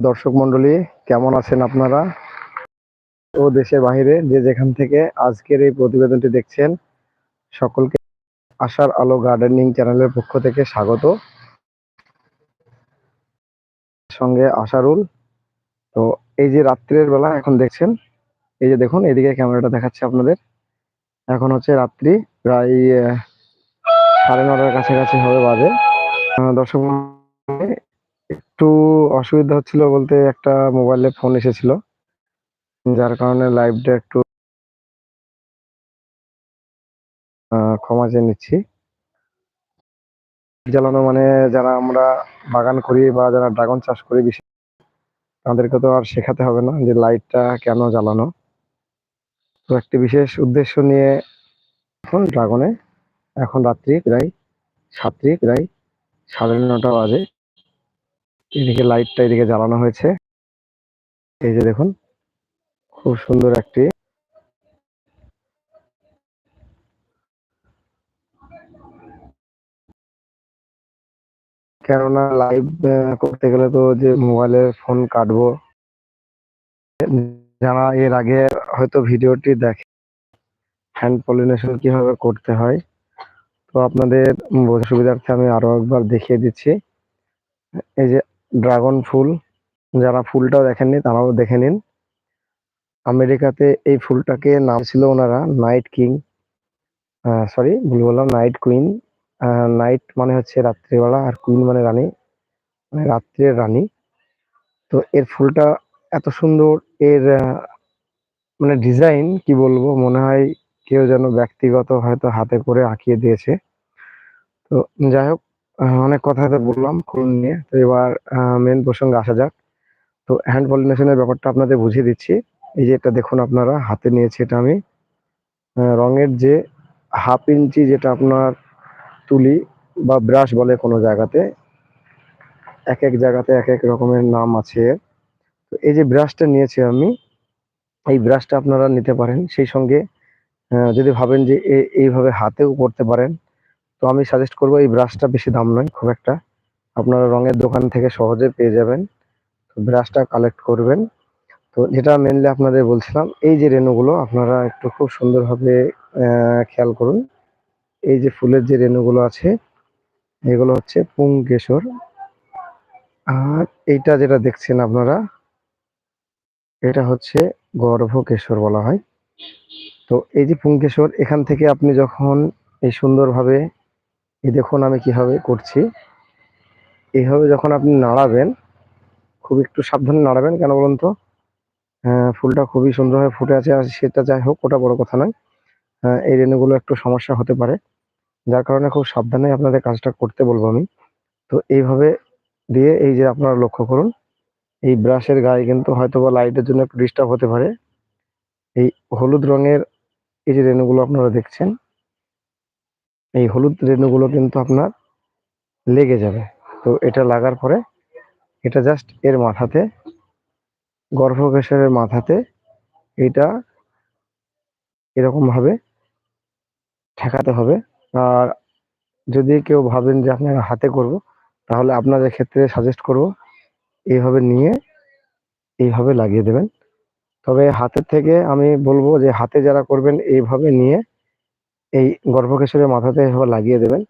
দর্শক মন্ডলী কেমন আছেন আপনারা? ও দেশের বাইরে যে যেখান থেকে আজকের এই প্রতিবেদনটি দেখছেন, সকলকে আশার আলো গার্ডেনিং চ্যানেলের পক্ষ থেকে স্বাগত। সঙ্গে আশারুল, তো এই যে রাত্রের বেলা এখন দেখছেন, এই যে দেখুন, এদিকে ক্যামেরাটা দেখাচ্ছে আপনাদের। এখন হচ্ছে রাত্রি, প্রায় সাড়ে নটার কাছাকাছি হবে বাজে। দর্শক একটু অসুবিধা হচ্ছিল বলতে একটা মোবাইলে ফোন এসেছিল, যার কারণে লাইভটা একটু ক্ষমা চেয়ে নিচ্ছি। জ্বালানো মানে যারা আমরা বাগান করি বা যারা ড্রাগন চাষ করি বিশেষ তাদেরকে তো আর শেখাতে হবে না যে লাইটটা কেন জ্বালানো। তো একটি বিশেষ উদ্দেশ্য নিয়ে এখন ড্রাগনে, এখন রাত্রি প্রায় সাতটি, প্রায় সাড়ে নটা বাজে। এদিকে লাইটটা এদিকে জ্বালানো হয়েছে। এই যে দেখুন, খুব সুন্দর একটি কেননা লাইভ করতে গেলে তো যে মোবাইলে ফোন কাটবো, যারা এর আগে হয়তো ভিডিওটি দেখে হ্যান্ড পলিনেশন কীভাবে করতে হয়, তো আপনাদের সুবিধার্থে আমি আরও একবার দেখিয়ে দিচ্ছি। এই যে ড্রাগন ফুল, যারা ফুলটাও দেখেননি তারাও দেখে নিন। আমেরিকাতে এই ফুলটাকে নাম ছিল ওনারা নাইট কিং সরি ভুল বললাম, নাইট কুইন। নাইট মানে হচ্ছে রাত্রিবেলা আর কুইন মানে রানী মানে রাত্রের রানী। তো এর ফুলটা এত সুন্দর, এর মানে ডিজাইন কি বলব, মনে হয় কেউ যেন ব্যক্তিগত হয়তো হাতে করে আঁকিয়ে দিয়েছে। তো যাই হোক অনেক কথা তো বললাম ফুল নিয়ে। তো এবার মেন প্রসঙ্গে আসা যাক। তো হ্যান্ড পলিনেশনের ব্যাপারটা আপনাদের বুঝিয়ে দিচ্ছি। এই যে এটা দেখুন আপনারা, হাতে নিয়েছি এটা আমি। রঙের যে হাফ ইঞ্চি যেটা আপনার তুলি বা ব্রাশ বলে কোনো জায়গাতে, এক এক জায়গাতে এক এক রকমের নাম আছে। তো এই যে ব্রাশটা নিয়েছি আমি, এই ব্রাশটা আপনারা নিতে পারেন। সেই সঙ্গে যদি ভাবেন যে এইভাবে হাতেও করতে পারেন তো আমি সাজেস্ট করব এই ব্রাশটা বেশি দাম নয়, খুব একটা। আপনারা রঙের দোকান থেকে সহজে পেয়ে যাবেন। তো ব্রাশটা কালেক্ট করবেন। তো যেটা মেনলি আপনাদের বলছিলাম, এই যে রেণুগুলো, আপনারা একটু খুব সুন্দরভাবে খেয়াল করুন। এই যে ফুলের যে রেণুগুলো আছে, এগুলো হচ্ছে পুংকেশর আর এইটা যেটা দেখছেন আপনারা, এটা হচ্ছে গর্ভকেশর বলা হয়। তো এই যে পুংকেশর এখান থেকে আপনি যখন এই সুন্দরভাবে এই দেখুন আমি কীভাবে করছি। এইভাবে যখন আপনি নাড়াবেন খুব একটু সাবধানে নাড়াবেন কেন বলুন তো? আহ, ফুলটা খুবই সুন্দরভাবে ফুটে আছে আর সেটা যাই হোক ওটা বড় কথা নয়। আহ, এই রেণুগুলো একটু সমস্যা হতে পারে। যার কারণে খুব সাবধানে আপনাদের কাজটা করতে বলব আমি। তো এইভাবে দিয়ে এই যে আপনারা লক্ষ্য করুন এই ব্রাশের গায়ে কিন্তু হয়তো বা লাইটের জন্য একটু ডিস্টার্ব হতে পারে। এই হলুদ রঙের এই যে রেণুগুলো আপনারা দেখছেন এই হলুদ রেণুগুলো কিন্তু আপনার লেগে যাবে। তো এটা লাগার পরে এটা জাস্ট এর মাথাতে গর্ভকেশরের মাথাতে এটা এরকম ভাবে ঠেকাতে হবে। আর যদি কেউ ভাবেন যে আপনারা হাতে করব, তাহলে আপনাদের ক্ষেত্রে সাজেস্ট করব, এইভাবে নিয়ে এইভাবে লাগিয়ে দেবেন। তবে হাতের থেকে আমি বলব যে হাতে যারা করবেন, এইভাবে নিয়ে এই গর্ভকেশরের মাথাতে লাগিয়ে দেবেন।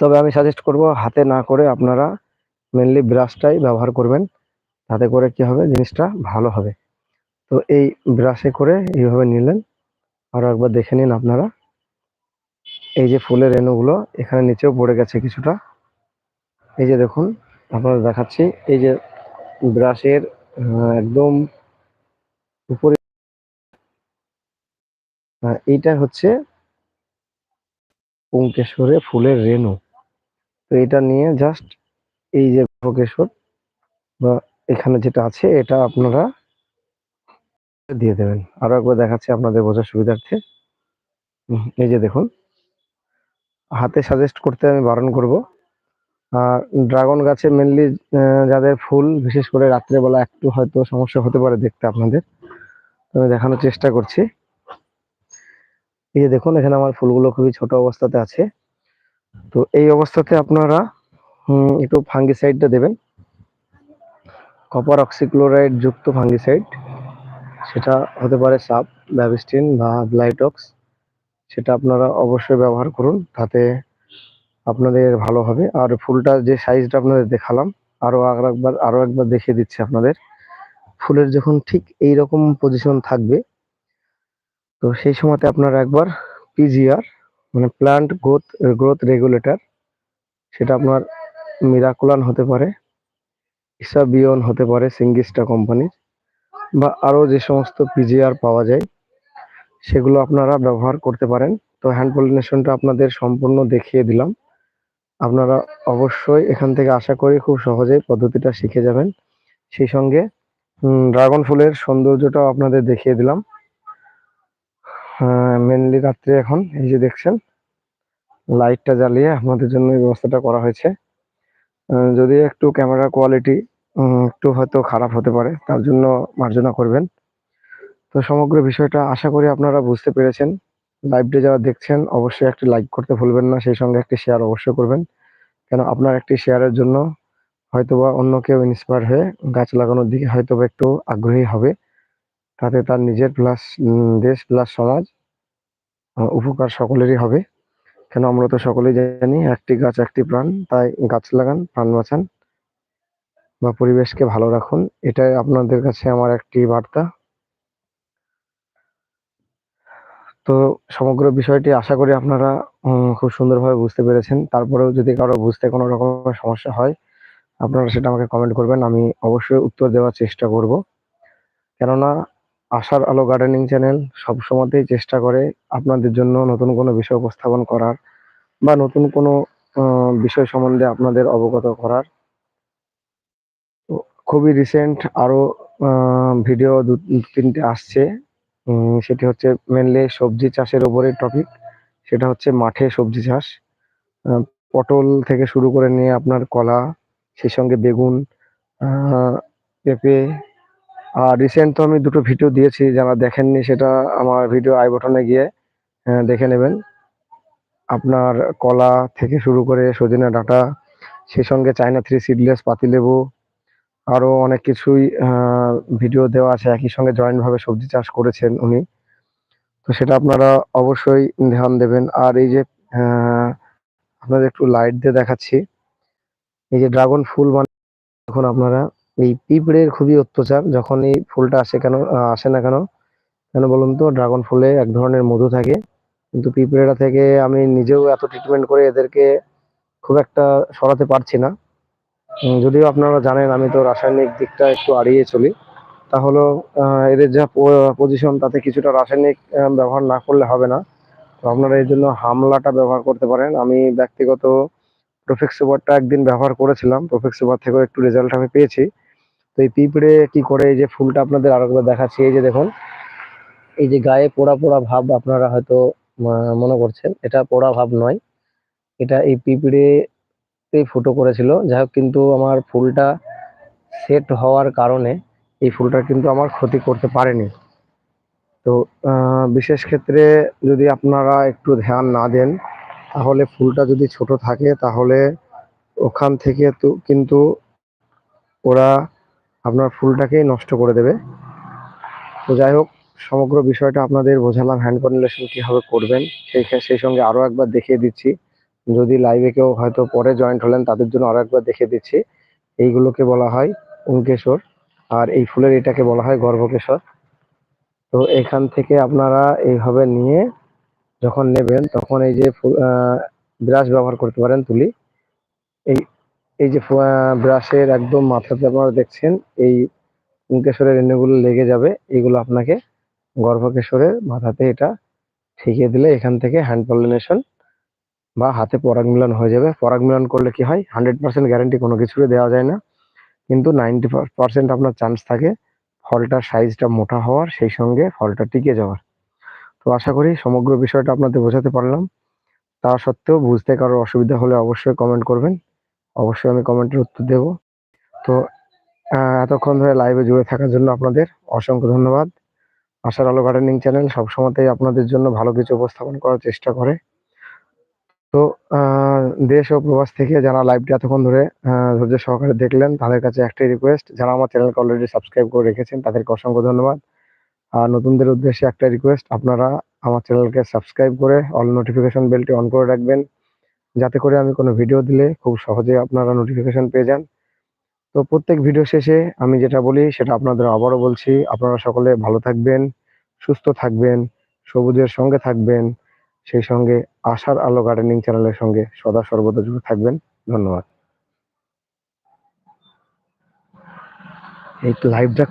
তবে আমি সাজেস্ট করব হাতে না করে আপনারা মেনলি ব্রাশটাই ব্যবহার করবেন। তাতে করে কি হবে, জিনিসটা ভালো হবে। তো এই ব্রাশে করে এইভাবে নিলেন। আরও একবার দেখে নিন আপনারা। এই যে ফুলের রেণুগুলো এখানে নিচেও পড়ে গেছে কিছুটা। এই যে দেখুন আপনারা দেখাচ্ছি। এই যে ব্রাশের একদম উপরে এইটা হচ্ছে পুংকেশরে ফুলের রেণু। তো এটা নিয়ে জাস্ট এই যে পুংকেশর বা এখানে যেটা আছে, এটা আপনারা দিয়ে দেবেন। আরও একবার দেখাচ্ছি আপনাদের বোঝার সুবিধার্থে। এই যে দেখুন, হাতে সাজেস্ট করতে আমি বারণ করব। আর ড্রাগন গাছে মেনলি যাদের ফুল, বিশেষ করে রাত্রেবেলা একটু হয়তো সমস্যা হতে পারে দেখতে আপনাদের। আমি দেখানোর চেষ্টা করছি। এই যে দেখুন, এখানে আমার ফুলগুলো খুবই ছোট অবস্থাতে আছে। তো এই অবস্থাতে আপনারা একটু ফাঙ্গিসাইডটা দেবেন। কপার অক্সিক্লোরাইড যুক্ত ফাঙ্গিসাইড, সেটা হতে পারে সাপ, ব্যাবিস্টিন বা ব্লাইটক্স সেটা আপনারা অবশ্যই ব্যবহার করুন, তাতে আপনাদের ভালো হবে। আর ফুলটা যে সাইজটা আপনাদের দেখালাম আরও আর একবার আরও একবার দেখিয়ে দিচ্ছি আপনাদের। ফুলের যখন ঠিক এই রকম পজিশন থাকবে তো সেই সময়তে আপনারা একবার পিজিআর মানে প্ল্যান্ট গ্রোথ গ্রোথ রেগুলেটর সেটা আপনার মিরাকুলান হতে পারে ইসাবিয়ন হতে পারে সিঙ্গিস্টা কোম্পানির বা আরও যে সমস্ত পিজিআর পাওয়া যায়, সেগুলো আপনারা ব্যবহার করতে পারেন। তো হ্যান্ড পলিনেশনটা আপনাদের সম্পূর্ণ দেখিয়ে দিলাম। আপনারা অবশ্যই এখান থেকে আশা করি খুব সহজেই পদ্ধতিটা শিখে যাবেন। সেই সঙ্গে ড্রাগন ফুলের সৌন্দর্যটাও আপনাদের দেখিয়ে দিলাম। মেনলি রাত্রে এখন, এই যে দেখছেন লাইটটা জ্বালিয়ে আপনাদের জন্য এই ব্যবস্থাটা করা হয়েছে। যদি একটু ক্যামেরা কোয়ালিটি একটু হয়তো খারাপ হতে পারে, তার জন্য মার্জনা করবেন। তো সমগ্র বিষয়টা আশা করি আপনারা বুঝতে পেরেছেন। লাইভটি যারা দেখছেন, অবশ্যই একটি লাইক করতে ভুলবেন না, সেই সঙ্গে একটি শেয়ার অবশ্যই করবেন। কেন, আপনার একটি শেয়ারের জন্য হয়তোবা অন্য কেউ ইন্সপায়ার হয়ে গাছ লাগানোর দিকে হয়তোবা একটু আগ্রহী হবে। তাতে তার নিজের প্লাস দেশ প্লাস সমাজ উপকার সকলেরই হবে। কেন আমরা তো সকলেই জানি, একটি গাছ একটি প্রাণ, তাই গাছ লাগান, প্রাণ বাঁচান বা পরিবেশকে ভালো রাখুন। এটাই আপনাদের কাছে আমার একটি বার্তা। তো সমগ্র বিষয়টি আশা করি আপনারা খুব সুন্দরভাবে বুঝতে পেরেছেন। তারপরেও যদি কারও বুঝতে কোনো রকমের সমস্যা হয়, আপনারা সেটা আমাকে কমেন্ট করবেন, আমি অবশ্যই উত্তর দেওয়ার চেষ্টা করব। কেননা আশার আলো গার্ডেনিং চ্যানেল সবসময়তেই চেষ্টা করে আপনাদের জন্য নতুন কোনো বিষয় উপস্থাপন করার বা নতুন কোনো বিষয় সম্বন্ধে আপনাদের অবগত করার। খুবই রিসেন্ট আরও ভিডিও দু, তিনটে আসছে। সেটি হচ্ছে মেনলি সবজি চাষের ওপরে টপিক সেটা হচ্ছে মাঠে সবজি চাষ। পটল থেকে শুরু করে নিয়ে আপনার কলা, সেই সঙ্গে বেগুন পেঁপে আর রিসেন্ট তো আমি দুটো ভিডিও দিয়েছি, যারা দেখেননি সেটা আমার ভিডিও আই বটনে গিয়ে দেখে নেবেন। আপনার কলা থেকে শুরু করে সজনে ডাটা, সেই সঙ্গে চায়না থ্রি সিডলেস পাতিলেবু আরও অনেক কিছুই ভিডিও দেওয়া আছে। একই সঙ্গে জয়েন্টভাবে সবজি চাষ করেছেন উনি। তো সেটা আপনারা অবশ্যই ধ্যান দেবেন। আর এই যে আপনাদের একটু লাইট দিয়ে দেখাচ্ছি। এই যে ড্রাগন ফুল মানে এখন আপনারা। এই পিঁপড়ের খুবই অত্যাচার, যখন এই ফুলটা আসে কেন আসে না কেন? কেন বলুন তো? ড্রাগন ফুলে এক ধরনের মধু থাকে। কিন্তু পিঁপড়েরা থেকে আমি নিজেও এত ট্রিটমেন্ট করে এদেরকে খুব একটা সরাতে পারছি না। যদিও আপনারা জানেন, আমি তো রাসায়নিক দিকটা একটু এড়িয়ে চলি। তাহলে এদের যা পজিশন তাতে কিছুটা রাসায়নিক ব্যবহার না করলে হবে না। তো আপনারা এই জন্য হামলাটা ব্যবহার করতে পারেন। আমি ব্যক্তিগত প্রোফেক্স সুপারটা একদিন ব্যবহার করেছিলাম। প্রোফেক্স সুপার থেকেও একটু রেজাল্ট আমি পেয়েছি। তো এই পিঁপড়ে কি করে, এই যে ফুলটা আপনাদের আরেকবার দেখাচ্ছি, এই যে দেখুন, এই যে গায়ে পোড়া পোড়া ভাব আপনারা হয়তো মনে করছেন, এটা পোড়া ভাব নয়, এটা এই পিঁপড়েতেই ফুটো করেছিল। যাই হোক, কিন্তু আমার ফুলটা সেট হওয়ার কারণে এই ফুলটা কিন্তু আমার ক্ষতি করতে পারেনি। তো বিশেষ ক্ষেত্রে যদি আপনারা একটু ধ্যান না দেন, তাহলে ফুলটা যদি ছোট থাকে, তাহলে ওখান থেকে তো, কিন্তু ওরা আপনার ফুলটাকেই নষ্ট করে দেবে। তো যাই হোক, সমগ্র বিষয়টা আপনাদের বোঝালাম হ্যান্ড ফর্মুলেশন কীভাবে করবেন, সেই সেই সঙ্গে আরও একবার দেখিয়ে দিচ্ছি। যদি লাইভে কেউ হয়তো পরে জয়েন্ট হলেন, তাদের জন্য আরও একবার দেখিয়ে দিচ্ছি। এইগুলোকে বলা হয় উঙ্কেশ্বর আর এই ফুলের এটাকে বলা হয় গর্ভকেশর। তো এখান থেকে আপনারা এইভাবে নিয়ে যখন নেবেন, তখন এই যে ফুল ব্রাশ ব্যবহার করতে পারেন তুলি। এই এই যে ব্রাশের একদম মাথাতে আপনারা দেখছেন, এই পুঙ্কেশ্বরের রেণুগুলো লেগে যাবে, এগুলো আপনাকে গর্ভকেশরের মাথাতে এটা ঠেকিয়ে দিলে এখান থেকে হ্যান্ড পলিনেশন বা হাতে পরাগ মিলন হয়ে যাবে। পরাগ মিলন করলে কি হয়? হান্ড্রেড পার্সেন্ট গ্যারান্টি কোনো কিছুরই দেওয়া যায় না। কিন্তু নাইনটি পার্সেন্ট আপনার চান্স থাকে ফলটার সাইজটা মোটা হওয়ার, সেই সঙ্গে ফলটা টিকে যাওয়ার। তো আশা করি সমগ্র বিষয়টা আপনাদের বোঝাতে পারলাম। তা সত্ত্বেও বুঝতে কারোর অসুবিধা হলে অবশ্যই কমেন্ট করবেন। অবশ্যই আমি কমেন্টের উত্তর দেব। তো এতক্ষণ ধরে লাইভে জুড়ে থাকার জন্য আপনাদের অসংখ্য ধন্যবাদ। আশার আলো গার্ডেনিং চ্যানেল সবসময়তেই আপনাদের জন্য ভালো কিছু উপস্থাপন করার চেষ্টা করে। তো দেশ ও প্রবাস থেকে যারা লাইভটি এতক্ষণ ধরে ধৈর্য সহকারে দেখলেন, তাদের কাছে একটাই রিকোয়েস্ট যারা আমার চ্যানেলকে অলরেডি সাবস্ক্রাইব করে রেখেছেন, তাদেরকে অসংখ্য ধন্যবাদ। আর নতুনদের উদ্দেশ্যে একটা রিকোয়েস্ট আপনারা আমার চ্যানেলকে সাবস্ক্রাইব করে অল নোটিফিকেশন বেলটি অন করে রাখবেন। যাতে করে আমি কোনো ভিডিও দিলে খুব সহজে আপনারা নোটিফিকেশন পেয়ে যান। তো প্রত্যেক ভিডিও শেষে আমি যেটা বলি, সেটা আপনাদের আবারও বলছি, আপনারা সকলে ভালো থাকবেন, সুস্থ থাকবেন, সবুজের সঙ্গে থাকবেন, সেই সঙ্গে আশার আলো গার্ডেনিং চ্যানেলের সঙ্গে সদা সর্বদা যুক্ত থাকবেন। ধন্যবাদ। এই লাইভটা